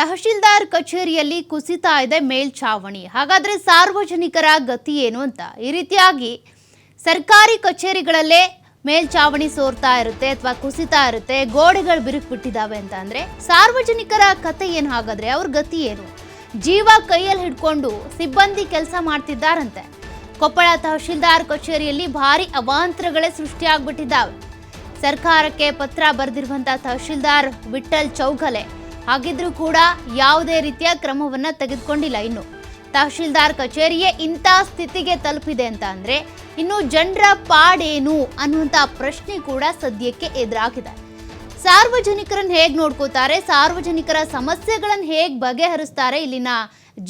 ತಹಶೀಲ್ದಾರ್ ಕಚೇರಿಯಲ್ಲಿ ಕುಸಿತಾ ಇದೆ ಮೇಲ್ಛಾವಣಿ ಹಾಗಾದ್ರೆ ಸಾರ್ವಜನಿಕರ ಗತಿ ಏನು ಅಂತ? ಈ ರೀತಿಯಾಗಿ ಸರ್ಕಾರಿ ಕಚೇರಿಗಳಲ್ಲೇ ಮೇಲ್ಛಾವಣಿ ಸೋರ್ತಾ ಇರುತ್ತೆ ಅಥವಾ ಕುಸಿತಾ ಇರುತ್ತೆ, ಗೋಡೆಗಳು ಬಿರುಕು ಬಿಟ್ಟಿದ್ದಾವೆ ಅಂತ ಅಂದ್ರೆ ಸಾರ್ವಜನಿಕರ ಕತೆ ಏನು ಹಾಗಾದ್ರೆ? ಅವ್ರ ಗತಿ ಏನು? ಜೀವ ಕೈಯಲ್ಲಿ ಹಿಡ್ಕೊಂಡು ಸಿಬ್ಬಂದಿ ಕೆಲಸ ಮಾಡ್ತಿದ್ದಾರಂತೆ. ಕೊಪ್ಪಳ ತಹಶೀಲ್ದಾರ್ ಕಚೇರಿಯಲ್ಲಿ ಭಾರಿ ಅವಾಂತರಗಳೇ ಸೃಷ್ಟಿಯಾಗ್ಬಿಟ್ಟಿದ್ದಾವೆ. ಸರ್ಕಾರಕ್ಕೆ ಪತ್ರ ಬರೆದಿರುವಂತ ತಹಶೀಲ್ದಾರ್ ವಿಠಲ್ ಚೌಗಲೆ ಹಾಗಿದ್ರೂ ಕೂಡ ಯಾವುದೇ ರೀತಿಯ ಕ್ರಮವನ್ನು ತೆಗೆದುಕೊಂಡಿಲ್ಲ. ಇನ್ನು ತಹಶೀಲ್ದಾರ್ ಕಚೇರಿಯೇ ಇಂಥ ಸ್ಥಿತಿಗೆ ತಲುಪಿದೆ ಅಂತ ಅಂದರೆ ಇನ್ನು ಜನರ ಪಾಡೇನು ಅನ್ನುವಂಥ ಪ್ರಶ್ನೆ ಕೂಡ ಸದ್ಯಕ್ಕೆ ಎದುರಾಗಿದೆ. ಸಾರ್ವಜನಿಕರನ್ನು ಹೇಗೆ ನೋಡ್ಕೋತಾರೆ, ಸಾರ್ವಜನಿಕರ ಸಮಸ್ಯೆಗಳನ್ನು ಹೇಗೆ ಬಗೆಹರಿಸ್ತಾರೆ ಇಲ್ಲಿನ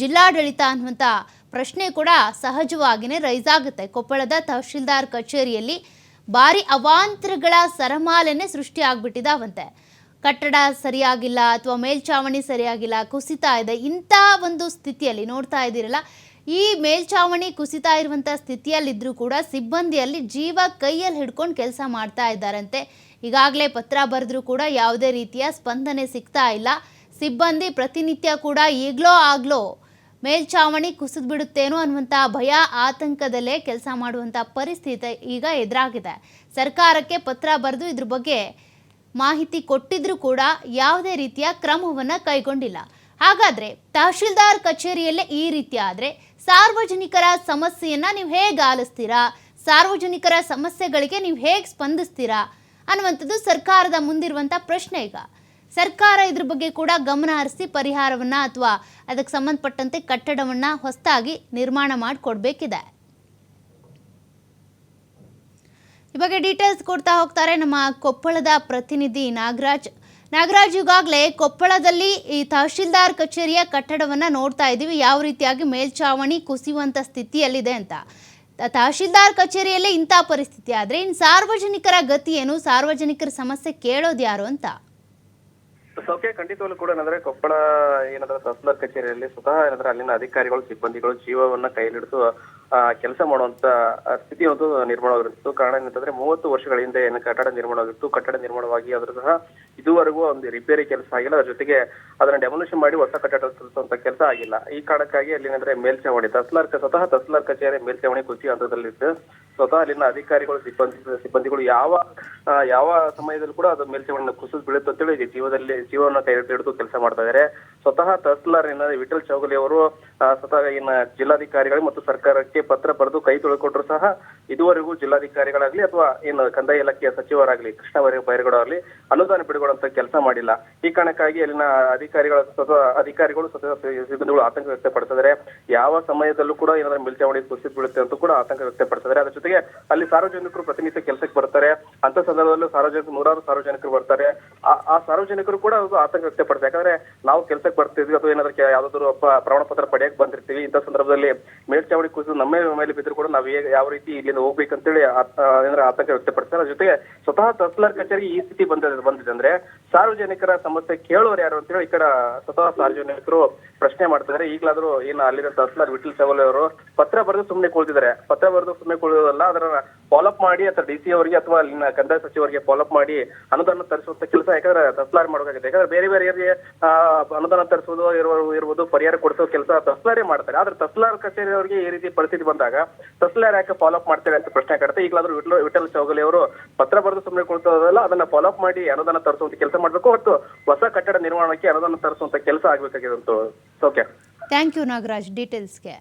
ಜಿಲ್ಲಾಡಳಿತ ಅನ್ನುವಂಥ ಪ್ರಶ್ನೆ ಕೂಡ ಸಹಜವಾಗಿಯೇ ರೈಸ್ ಆಗುತ್ತೆ. ಕೊಪ್ಪಳದ ತಹಶೀಲ್ದಾರ್ ಕಚೇರಿಯಲ್ಲಿ ಭಾರಿ ಅವಾಂತರಗಳ ಸರಮಾಲೆನೆ ಸೃಷ್ಟಿ ಆಗ್ಬಿಟ್ಟಿದಾವಂತೆ. ಕಟ್ಟಡ ಸರಿಯಾಗಿಲ್ಲ ಅಥವಾ ಮೇಲ್ಛಾವಣಿ ಸರಿಯಾಗಿಲ್ಲ, ಕುಸಿತಾ ಇದೆ, ಇಂಥ ಒಂದು ಸ್ಥಿತಿಯಲ್ಲಿ ನೋಡ್ತಾ ಇದ್ದೀರಲ್ಲ, ಈ ಮೇಲ್ಛಾವಣಿ ಕುಸಿತಾ ಇರುವಂಥ ಸ್ಥಿತಿಯಲ್ಲಿದ್ದರೂ ಕೂಡ ಸಿಬ್ಬಂದಿಯಲ್ಲಿ ಜೀವ ಕೈಯಲ್ಲಿ ಹಿಡ್ಕೊಂಡು ಕೆಲಸ ಮಾಡ್ತಾ ಇದ್ದಾರಂತೆ. ಈಗಾಗಲೇ ಪತ್ರ ಬರೆದ್ರೂ ಕೂಡ ಯಾವುದೇ ರೀತಿಯ ಸ್ಪಂದನೆ ಸಿಗ್ತಾ ಇಲ್ಲ. ಸಿಬ್ಬಂದಿ ಪ್ರತಿನಿತ್ಯ ಕೂಡ ಈಗಲೋ ಆಗ್ಲೋ ಮೇಲ್ಛಾವಣಿ ಕುಸಿದು ಬಿಡುತ್ತೇನೋ ಅನ್ನುವಂಥ ಭಯ, ಆತಂಕದಲ್ಲೇ ಕೆಲಸ ಮಾಡುವಂಥ ಪರಿಸ್ಥಿತಿ ಈಗ ಎದುರಾಗಿದೆ. ಸರ್ಕಾರಕ್ಕೆ ಪತ್ರ ಬರೆದು ಇದ್ರ ಬಗ್ಗೆ ಮಾಹಿತಿ ಕೊಟ್ಟಿದ್ರೂ ಕೂಡ ಯಾವುದೇ ರೀತಿಯ ಕ್ರಮವನ್ನು ಕೈಗೊಂಡಿಲ್ಲ. ಹಾಗಾದರೆ ತಹಶೀಲ್ದಾರ್ ಕಚೇರಿಯಲ್ಲೇ ಈ ರೀತಿ ಆದರೆ ಸಾರ್ವಜನಿಕರ ಸಮಸ್ಯೆಯನ್ನು ನೀವು ಹೇಗೆ ಆಲಿಸ್ತೀರಾ? ಸಾರ್ವಜನಿಕರ ಸಮಸ್ಯೆಗಳಿಗೆ ನೀವು ಹೇಗೆ ಸ್ಪಂದಿಸ್ತೀರಾ? ಅನ್ನುವಂಥದ್ದು ಸರ್ಕಾರದ ಮುಂದಿರುವಂಥ ಪ್ರಶ್ನೆ ಈಗ. ಸರ್ಕಾರ ಇದ್ರ ಬಗ್ಗೆ ಕೂಡ ಗಮನ ಹರಿಸಿ ಪರಿಹಾರವನ್ನು ಅಥವಾ ಅದಕ್ಕೆ ಸಂಬಂಧಪಟ್ಟಂತೆ ಕಟ್ಟಡವನ್ನು ಹೊಸದಾಗಿ ನಿರ್ಮಾಣ ಮಾಡಿಕೊಡ್ಬೇಕಿದೆ. ಈ ಬಗ್ಗೆ ಡೀಟೇಲ್ಸ್ ಕೊಡ್ತಾ ಹೋಗ್ತಾರೆ ನಮ್ಮ ಕೊಪ್ಪಳದ ಪ್ರತಿನಿಧಿ ನಾಗರಾಜ್. ನಾಗರಾಜ್, ಈಗಾಗಲೇ ಕೊಪ್ಪಳದಲ್ಲಿ ಈ ತಹಶೀಲ್ದಾರ್ ಕಚೇರಿಯ ಕಟ್ಟಡವನ್ನ ನೋಡ್ತಾ ಇದ್ದೀವಿ. ಯಾವ ರೀತಿಯಾಗಿ ಮೇಲ್ಛಾವಣಿ ಕುಸಿಯುವಂತ ಸ್ಥಿತಿಯಲ್ಲಿದೆ ಅಂತ. ತಹಶೀಲ್ದಾರ್ ಕಚೇರಿಯಲ್ಲೇ ಇಂಥ ಪರಿಸ್ಥಿತಿ ಆದರೆ ಇನ್ನು ಸಾರ್ವಜನಿಕರ ಗತಿ ಏನು? ಸಾರ್ವಜನಿಕರ ಸಮಸ್ಯೆ ಕೇಳೋದು ಯಾರು ಅಂತ? ಸೌಖ್ಯ ಖಂಡಿತವಾಗ್ಲೂ ಕೂಡ ಏನಂದ್ರೆ ಕೊಪ್ಪಳ ಏನಂದ್ರೆ ತಹಸೀಲ್ದಾರ್ ಕಚೇರಿಯಲ್ಲಿ ಸ್ವತಃ ಏನಂದ್ರೆ ಅಲ್ಲಿನ ಅಧಿಕಾರಿಗಳು, ಸಿಬ್ಬಂದಿಗಳು ಜೀವವನ್ನ ಕೈಲಿಡಿದು ಕೆಲಸ ಮಾಡುವಂತ ಸ್ಥಿತಿ ಒಂದು ನಿರ್ಮಾಣವಾಗಿತ್ತು ಕಾರಣ ಏನಂತಂದ್ರೆ, ಮೂವತ್ತು ವರ್ಷಗಳ ಹಿಂದೆ ಏನು ಕಟ್ಟಡ ನಿರ್ಮಾಣವಾಗಿತ್ತು ಕಟ್ಟಡ ನಿರ್ಮಾಣವಾಗಿ ಅದ್ರ ಸಹ ಇದುವರೆಗೂ ಒಂದು ರಿಪೇರಿ ಕೆಲಸ ಆಗಿಲ್ಲ. ಅದ್ರ ಜೊತೆಗೆ ಅದನ್ನ ಡೆಮೊಲೇಷನ್ ಮಾಡಿ ಹೊಸ ಕಟ್ಟಡ ತರಿಸುವಂತ ಕೆಲಸ ಆಗಿಲ್ಲ. ಈ ಕಾರಣಕ್ಕಾಗಿ ಅಲ್ಲಿ ಏನಂದ್ರೆ ಮೇಲ್ಛಾವಣಿ ತಸ್ಲಾರ್ಕ ಕ- ಸ್ವತಃ ತಸ್ಲಾರ್ ಕಚೇರಿ ಮೇಲ್ಚಾವಣಿ ಕುಸಿ ಹಂತದಲ್ಲಿತ್ತು. ಸ್ವತಃ ಅಲ್ಲಿನ ಅಧಿಕಾರಿಗಳು, ಸಿಬ್ಬಂದಿ, ಸಿಬ್ಬಂದಿಗಳು ಯಾವ ಯಾವ ಸಮಯದಲ್ಲಿ ಕೂಡ ಅದು ಮೇಲ್ಚಾವಣಿ ಕುಸಿದು ಬೀಳುತ್ತೆ ಅಂತೇಳಿ ಜೀವದಲ್ಲಿ ಜೀವನ ಹಿಡಿದು ಕೆಲಸ ಮಾಡ್ತಾ ಇದ್ದಾರೆ ಸ್ವತಃ ತಹಸೀಲ್ದಾರ್ ಏನಾದ್ರೆ ವಿಠಲ್ ಚೌಗಲಿ ಅವರು ಸ್ವತಃ ಇನ್ನ ಜಿಲ್ಲಾಧಿಕಾರಿಗಳು ಮತ್ತು ಸರ್ಕಾರಕ್ಕೆ ಪತ್ರ ಬರೆದು ಕೈ ತೊಳ್ಕೊಂಡ್ರು ಸಹ ಇದುವರೆಗೂ ಜಿಲ್ಲಾಧಿಕಾರಿಗಳಾಗ್ಲಿ ಅಥವಾ ಏನು ಕಂದಾಯ ಇಲಾಖೆಯ ಸಚಿವರಾಗ್ಲಿ ಕೃಷ್ಣ ಬೈರೇಗೌಡ ಆಗ್ಲಿ ಅನುದಾನ ಬಿಡುಗಡೆ ಕೆಲಸ ಮಾಡಿಲ್ಲ. ಈ ಕಾರಣಕ್ಕಾಗಿ ಅಲ್ಲಿನ ಅಧಿಕಾರಿಗಳ ಅಥವಾ ಅಧಿಕಾರಿಗಳು ಸತತ ಸಿಬ್ಬಂದಿಗಳು ಆತಂಕ ವ್ಯಕ್ತಪಡಿಸಿದರೆ ಯಾವ ಸಮಯದಲ್ಲೂ ಕೂಡ ಏನಾದ್ರೂ ಮೇಲ್ಚಾವಣಿ ಕುಸಿದು ಬೀಳುತ್ತೆ ಅಂತ ಕೂಡ ಆತಂಕ ವ್ಯಕ್ತಪಡಿಸಿದರೆ. ಅದ್ರ ಜೊತೆಗೆ ಅಲ್ಲಿ ಸಾರ್ವಜನಿಕರು ಪ್ರತಿನಿತ್ಯ ಕೆಲಸಕ್ಕೆ ಬರ್ತಾರೆ. ಅಂತ ಸಂದರ್ಭದಲ್ಲೂ ಸಾರ್ವಜನಿಕರು ನೂರಾರು ಸಾರ್ವಜನಿಕರು ಬರ್ತಾರೆ. ಆ- ಸಾರ್ವಜನಿಕರು ಕೂಡ ಅದು ಆತಂಕ ವ್ಯಕ್ತಪಡ್ತಾರೆ ಯಾಕಂದ್ರೆ ನಾವು ಕೆಲಸಕ್ಕೆ ಬರ್ತಿದ್ವಿ ಅಥವಾ ಏನಾದ್ರೂ ಯಾವ್ದಾದ್ರು ಪ್ರಮಾಣ ಪತ್ರ ಪಡೆಯಕ್ಕೆ ಬಂದಿರ್ತೀವಿ. ಇಂಥ ಸಂದರ್ಭದಲ್ಲಿ ಮೇಲ್ಚಾವಣಿ ಕುಸಿದು ನಮ್ಮ ಮೇಲೆ ಬಿದ್ದರೂ ಕೂಡ ನಾವು ಯಾವ ರೀತಿ ಇಲ್ಲಿಂದ ಹೋಗ್ಬೇಕಂತೇಳಿ ಏನಾದ್ರೆ ಆತಂಕ ವ್ಯಕ್ತಪಡ್ತಾರೆ ಅದ್ರ ಜೊತೆಗೆ ಸ್ವತಃ ತಹಸೀಲ್ದಾರ್ ಕಚೇರಿ ಈ ಸ್ಥಿತಿ ಬಂದ ಬಂದಿದೆ ಅಂದ್ರೆ ಸಾರ್ವಜನಿಕರ ಸಮಸ್ಯೆ ಕೇಳೋರು ಯಾರು ಅಂತೇಳಿ ಈ ಕಡೆ ಸ್ವತಃ ಸಾರ್ವಜನಿಕರು ಪ್ರಶ್ನೆ ಮಾಡ್ತಿದ್ದಾರೆ. ಈಗಲಾದ್ರೂ ಏನು ಅಲ್ಲಿನ ತಹಸೀಲ್ದಾರ್ ವಿಠಲ್ ಚವಲೆ ಅವರು ಪತ್ರ ಬರೆದು ಸುಮ್ಮನೆ ಕುಳಿತಿದ್ದಾರೆ ಪತ್ರ ಬರೆದು ಸುಮ್ಮನೆ ಕುಳಿಯೋದಲ್ಲ ಅದರ ಫಾಲೋಅಪ್ ಮಾಡಿ ಅಥವಾ ಡಿ ಸಿ ಅವರಿಗೆ ಅಥವಾ ಅಲ್ಲಿನ ಕಂದಾಯ ಸಚಿವರಿಗೆ ಫಾಲೋಅಪ್ ಮಾಡಿ ಅನುದಾನ ತರಿಸುವಂತ ಕೆಲಸ ಯಾಕಂದ್ರೆ ತಸ್ಲಾರಿ ಮಾಡಬೇಕಾಗಿದೆ ಯಾಕಂದ್ರೆ ಬೇರೆ ಬೇರೆ ಏರಿಯಾ ಅನುದಾನ ತರಿಸೋದು ಇರುವ- ಇರ್ಬೋದು, ಪರಿಹಾರ ಕೊಡಿಸೋ ಕೆಲಸ ತಸ್ಲಾರಿ ಮಾಡ್ತಾರೆ. ಆದ್ರೆ ತಸ್ಲಾರ್ ಕಚೇರಿ ಅವರಿಗೆ ಈ ರೀತಿ ಪರಿಸ್ಥಿತಿ ಬಂದಾಗ ತಸ್ಲಾರ್ ಯಾಕೆ ಫಾಲೋಅಪ್ ಮಾಡ್ತಾರೆ ಅಂತ ಪ್ರಶ್ನೆ ಕಾಡುತ್ತೆ ಈಗಲಾದ್ರೂ ವಿಠಲ್ ಚೌಗಲಿ ಅವರು ಪತ್ರ ಬರೆದು ಸುಮ್ಮನೆ ಕುಳಿತೋದಲ್ಲ ಅದನ್ನ ಫಾಲೋಅಪ್ ಮಾಡಿ ಅನುದಾನ ತರಿಸುವಂತ ಕೆಲಸ ಮಾಡಬೇಕು ಮತ್ತು ಹೊಸ ಕಟ್ಟಡ ನಿರ್ಮಾಣಕ್ಕೆ ಅನುದಾನ ತರಿಸುವಂತ ಕೆಲಸ ಆಗ್ಬೇಕಾಗಿದೆ ಅಂತ. Okay thank you Nagaraj. ಡೀಟೇಲ್ಸ್ಗೆ